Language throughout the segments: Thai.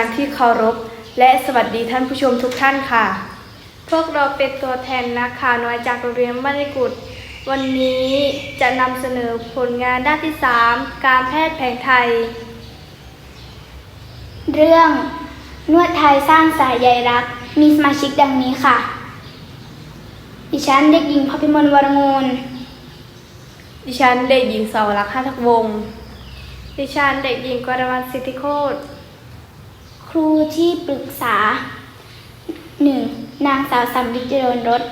การที่เคารพ และสวัสดีท่านผู้ชมทุกท่านค่ะ พวกเราเป็นตัวแทนนักข่าวน้อยจากโรงเรียนบ้านไร่กุด วันนี้จะนำเสนอผลงานด้านที่ 3 การแพทย์แผนไทย เรื่องนวดไทยสร้างสายใยรัก มีสมาชิกดังนี้ค่ะ ดิฉันเด็กหญิงพพิมลวรงูล ดิฉันเด็กหญิงสาวรักษ์หัตถวงศ์ดิฉันเด็กหญิงกรวรรณสิทธิโคตร ครูที่ปรึกษา 1. นางสาวสัมฤทธิ์เจริญรส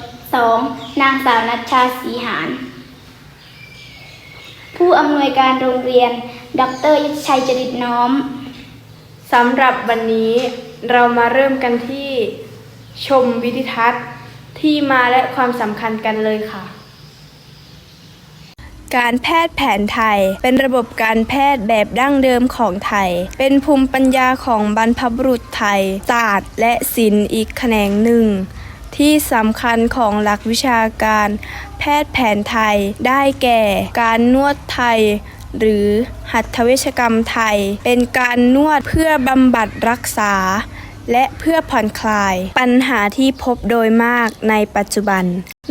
2. นางสาวนัชชาศรีหาน ผู้อำนวยการโรงเรียน ดรยศชัยจริตน้อม สำหรับวันนี้เรามาเริ่มกันที่ชมวิดิทัศน์ที่มาและความสำคัญกันเลยค่ะ การแพทย์แผนไทย เป็นระบบการแพทย์แบบดั้งเดิมของไทย เป็นภูมิปัญญาของบรรพบุรุษไทย ศาสตร์และศิลป์อีกแขนงหนึ่ง ที่สำคัญของหลักวิชาการ แพทย์แผนไทยได้แก่ การนวดไทยหรือหัตถเวชกรรมไทย เป็นการนวดเพื่อบำบัดรักษา และเพื่อผ่อนคลาย ปัญหาที่พบโดยมากในปัจจุบัน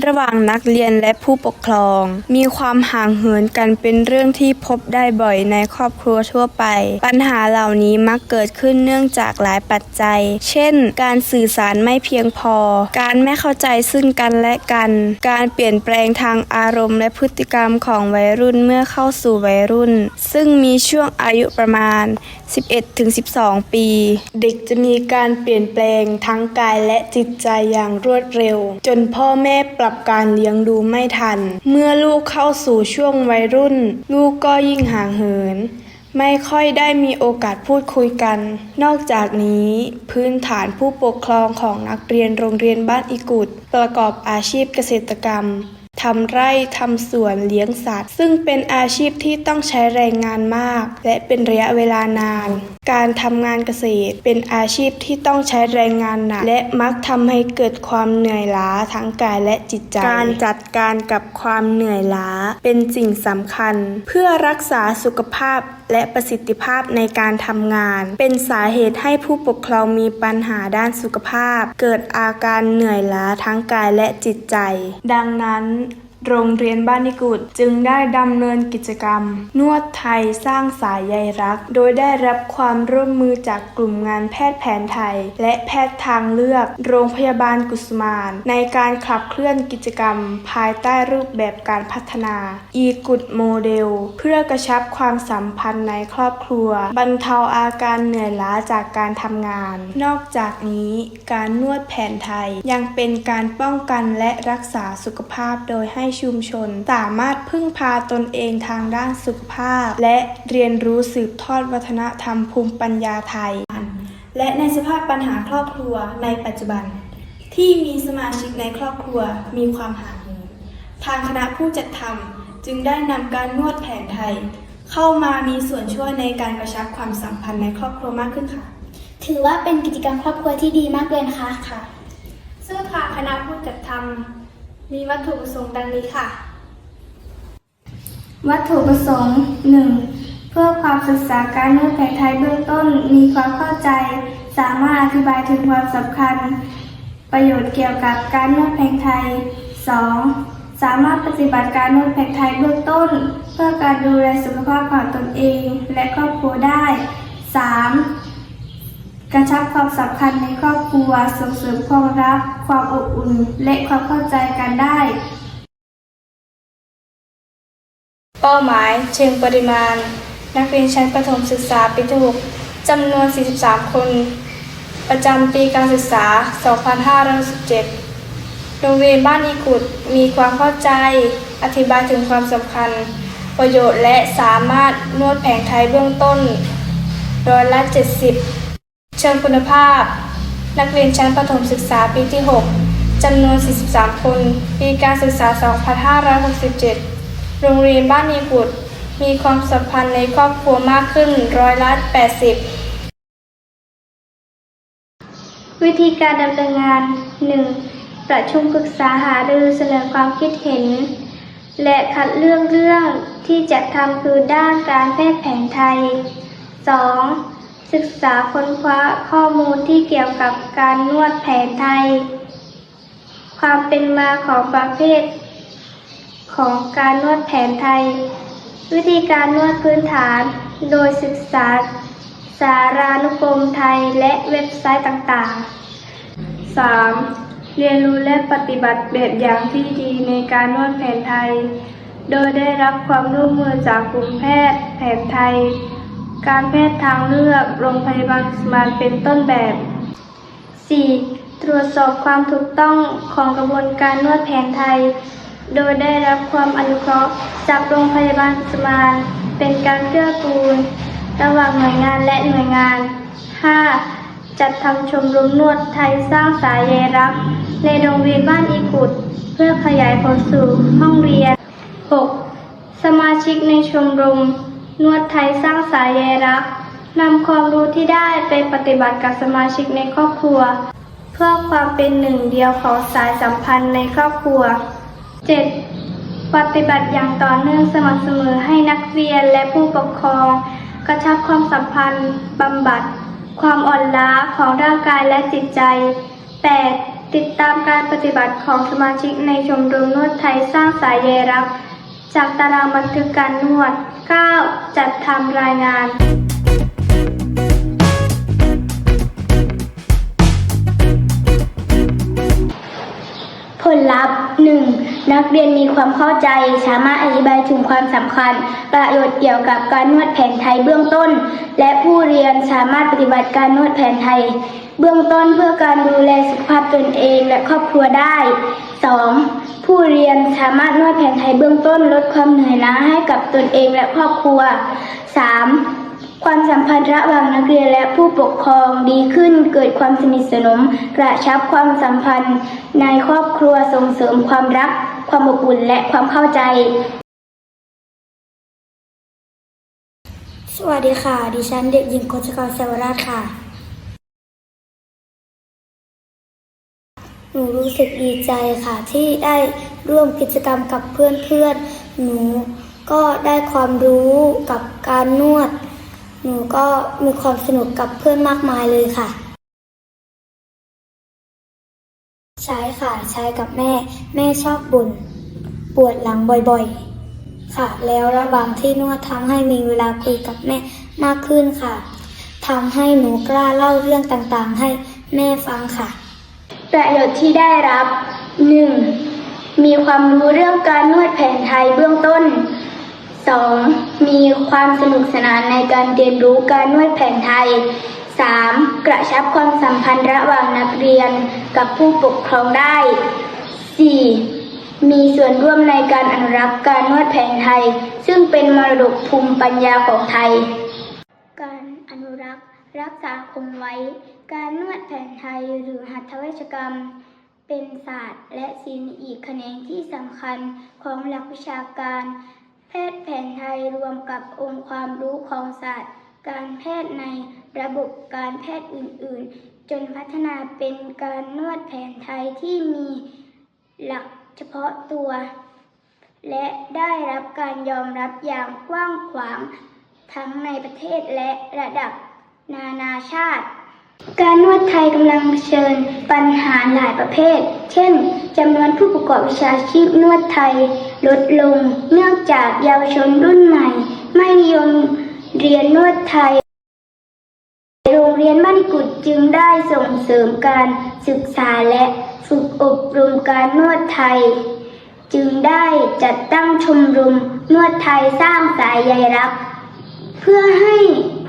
ระหว่างนักเรียนและผู้ปกครอง มีความห่างเหินกันเป็นเรื่องที่พบได้บ่อยในครอบครัวทั่วไป ปัญหาเหล่านี้มักเกิดขึ้นเนื่องจากหลายปัจจัย เช่น การสื่อสารไม่เพียงพอ การไม่เข้าใจซึ่งกันและกัน การเปลี่ยนแปลงทางอารมณ์ และพฤติกรรมของวัยรุ่นเมื่อเข้าสู่วัยรุ่น ซึ่งมีช่วงอายุประมาณ 11-12 ปี เด็กจะมีการเปลี่ยนแปลงทั้งกายและจิตใจอย่างรวดเร็ว จนพ่อแม่ปรับการเลี้ยงดูไม่ทัน เมื่อลูกเข้าสู่ช่วงวัยรุ่น ลูกก็ยิ่งห่างเหิน ไม่ค่อยได้มีโอกาสพูดคุยกัน นอกจากนี้ พื้นฐานผู้ปกครองของนักเรียนโรงเรียนบ้านอิกุดประกอบอาชีพเกษตรกรรมทำไร่ทำสวนเลี้ยงสัตว์ ซึ่งเป็นอาชีพที่ต้องใช้แรงงานมาก และเป็นระยะเวลานาน การทำงานเกษตร เป็นอาชีพที่ต้องใช้แรงงานหนักและมักทำให้เกิดความเหนื่อยล้าทั้งกายและจิตใจ การจัดการกับความเหนื่อยล้าเป็นสิ่งสำคัญ เพื่อรักษาสุขภาพและประสิทธิภาพในการทำงาน เป็นสาเหตุให้ผู้ปกครองมีปัญหาด้านสุขภาพ เกิดอาการเหนื่อยล้าทั้งกายและจิตใจ ดังนั้น โรงเรียนบ้านนิกุดจึงได้ดำเนินกิจกรรม นวดไทยสร้างสายใยรัก โดยได้รับความร่วมมือจากกลุ่มงานแพทย์แผนไทย และแพทย์ทางเลือก โรงพยาบาลกุสมาน ในการขับเคลื่อนกิจกรรม ภายใต้รูปแบบการพัฒนา อีกุดโมเดล เพื่อกระชับความสัมพันธ์ในครอบครัว บรรเทาอาการเหนื่อยล้าจากการทำงาน นอกจากนี้การนวดแผนไทยยังเป็นการป้องกันและรักษาสุขภาพโดยให้ชุมชน สามารถพึ่งพาตนเองทางด้านสุขภาพ และเรียนรู้สืบทอดวัฒนธรรมภูมิปัญญาไทย และในสภาพปัญหาครอบครัวในปัจจุบัน ที่มีสมาชิกในครอบครัวมีความห่างเหินทางคณะผู้จัดทำจึงได้นำการนวดแผนไทย เข้ามามีส่วนช่วยในการกระชับความสัมพันธ์ในครอบครัวมากขึ้นค่ะ ถือว่าเป็นกิจกรรมครอบครัวที่ดีมากเลยนะคะค่ะ ซึ่งทางคณะผู้จัดทำ มีวัตถุประสงค์ดังนี้ค่ะ วัตถุประสงค์ 1. เพื่อความศึกษาการนวดแผนไทยเบื้องต้นมีความเข้าใจ สามารถอธิบายถึงความสำคัญ ประโยชน์เกี่ยวกับการนวดแผนไทย 2. สามารถปฏิบัติการนวดแผนไทยเบื้องต้น เพื่อการดูแลสุขภาพของตนเองและครอบครัวได้ 3. กระชับความสัมพันธ์ในครอบครัว ส่งเสริมความรัก ความอบอุ่น และความเข้าใจกันได้ เป้าหมายเชิงปริมาณ นักเรียนชั้นประถมศึกษาปีที่6จำนวน 43 คน ประจำปีการศึกษา 2517โรงเรียนบ้านอีกุดมีความเข้าใจ อธิบายถึงความสำคัญ ประโยชน์และสามารถนวดแผนไทยเบื้องต้นร้อยละ 70 ชิงคุณภาพ นักเรียนชั้นประถมศึกษาปีที่ 6 จำนวน 43 คน ปีการศึกษา 2567 โรงเรียนบ้านนีบุตรมีความสัมพันธ์ในครอบครัวมากขึ้นร้อยละ 80 วิธีการดำเนินงาน 1. ประชุมปรึกษาหารือเสนอความคิดเห็น และคัดเลือกเรื่องที่จะทำคือด้านการแพทย์แผนไทย 2. ศึศึกษาค้นคว้าข้อมูลที่เกี่ยวกับการนวดแผนไทย ความเป็นมาของประเภท ของการนวดแผนไทย วิธีการนวดพื้นฐาน โดยศึกษาสารานุกรมไทยและเว็บไซต์ต่างๆ 3. เรียนรู้และปฏิบัติแบบอย่างที่ดีในการนวดแผนไทย โดยได้รับความร่วมมือจากกลุ่มแพทย์แผนไทย การแพทย์ทางเลือกโรงพยาบาลสมานเป็นต้นแบบ 4. ตรวจสอบความถูกต้องของกระบวนการนวดแผนไทย โดยได้รับความอนุเคราะห์จากโรงพยาบาลสมานเป็นการเกื้อกูล ระหว่างหน่วยงานและหน่วยงาน 5. จัดทำชมรมนวดไทยสร้างสายใยรักในโรงเรียนบ้านอีกุดเพื่อขยายผลสู่ห้องเรียน 6. สมาชิกในชมรม นวดไทยสร้างสายใยรักนำความรู้ที่ได้ไปปฏิบัติกับสมาชิกในครอบครัว เพื่อความเป็นหนึ่งเดียวของสายสัมพันธ์ในครอบครัว 7. ปฏิบัติอย่างต่อเนื่องสม่ำเสมอให้นักเรียนและผู้ปกครอง กระชับความสัมพันธ์บำบัด ความอ่อนล้าของร่างกายและจิตใจ 8. ติดตามการปฏิบัติของสมาชิกในชมรมนวดไทยสร้างสายใยรัก จากตารางบันทึกการนวด 9. จัดทำรายงาน ลลัพธ์ 1. นักเรียนมีความเข้าใจ สามารถอธิบายถึงความสำคัญ ประโยชน์เกี่ยวกับการนวดแผนไทยเบื้องต้น และผู้เรียนสามารถปฏิบัติการนวดแผนไทย เบื้องต้นเพื่อการดูแลสุขภาพตนเองและครอบครัวได้ 2. ผู้เรียนสามารถนวดแผนไทยเบื้องต้นลดความเหนื่อยล้าให้กับตนเองและครอบครัว 3. ความสัมพันธ์ระหว่างนักเรียนและผู้ปกครองดีขึ้น เกิดความสนิทสนม กระชับความสัมพันธ์ ในครอบครัวส่งเสริมความรัก ความอบอุ่นและความเข้าใจ สวัสดีค่ะ ดิฉันเด็กหญิงกฤษกรเสวราชค่ะ หนูรู้สึกดีใจค่ะ ที่ได้ร่วมกิจกรรมกับเพื่อนๆ หนูก็ได้ความรู้กับการนวด หนูก็มีความสนุกกับเพื่อนมากมายเลยค่ะ ใช้ค่ะใช้กับแม่ แม่ชอบบ่นปวดหลังบ่อยๆ ค่ะ แล้วระหว่างที่นวดทำให้มีเวลาคุยกับแม่มากขึ้นค่ะทำให้หนูกล้าเล่าเรื่องต่างๆ ให้แม่ฟังค่ะ ประโยชน์ที่ได้รับ 1. มีความรู้เรื่องการนวดแผนไทยเบื้องต้น 2. มีความสนุกสนานในการเรียนรู้การนวดแผนไทย 3. กระชับความสัมพันธ์ระหว่างนักเรียนกับผู้ปกครองได้ 4. มีส่วนร่วมในการอนุรักษ์การนวดแผนไทย ซึ่งเป็นมรดกภูมิปัญญาของไทย การอนุรักษ์รักษาคงไว้ การนวดแผนไทยหรือหัตถเวชกรรม เป็นศาสตร์และศิลป์อีกแขนงที่สำคัญของหลักวิชาการ แพทย์แผนไทยรวมกับองค์ความรู้ของศาสตร์ การแพทย์ในระบบการแพทย์อื่น ๆ จนพัฒนาเป็นการนวดแผนไทยที่มีหลักเฉพาะตัว และได้รับการยอมรับอย่างกว้างขวางทั้งในประเทศและระดับนานาชาติ การนวดไทยกำลังเผชิญปัญหาหลายประเภท เช่นจำนวนผู้ประกอบวิชาชีพนวดไทย ลดลง เนื่องจากเยาวชนรุ่นใหม่ ไม่นิยมเรียนนวดไทย โรงเรียนบ้านกุดจึงได้ส่งเสริมการศึกษาและฝึกอบรมการนวดไทย จึงได้จัดตั้งชมรมนวดไทยสร้างสายใยรัก เพื่อให้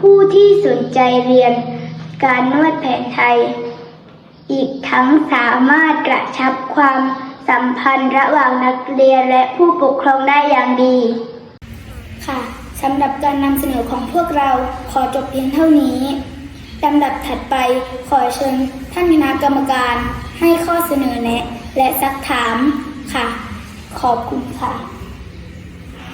ผู้ที่สนใจเรียน การนวดแผนไทย อีกทั้งสามารถกระชับความสัมพันธ์ระหว่างนักเรียนและผู้ปกครองได้อย่างดี ค่ะสำหรับการนำเสนอของพวกเราขอจบเพียงเท่านี้ลำดับถัดไปขอเชิญท่านคณะกรรมการให้ข้อเสนอแนะ และซักถามค่ะ ขอบคุณค่ะ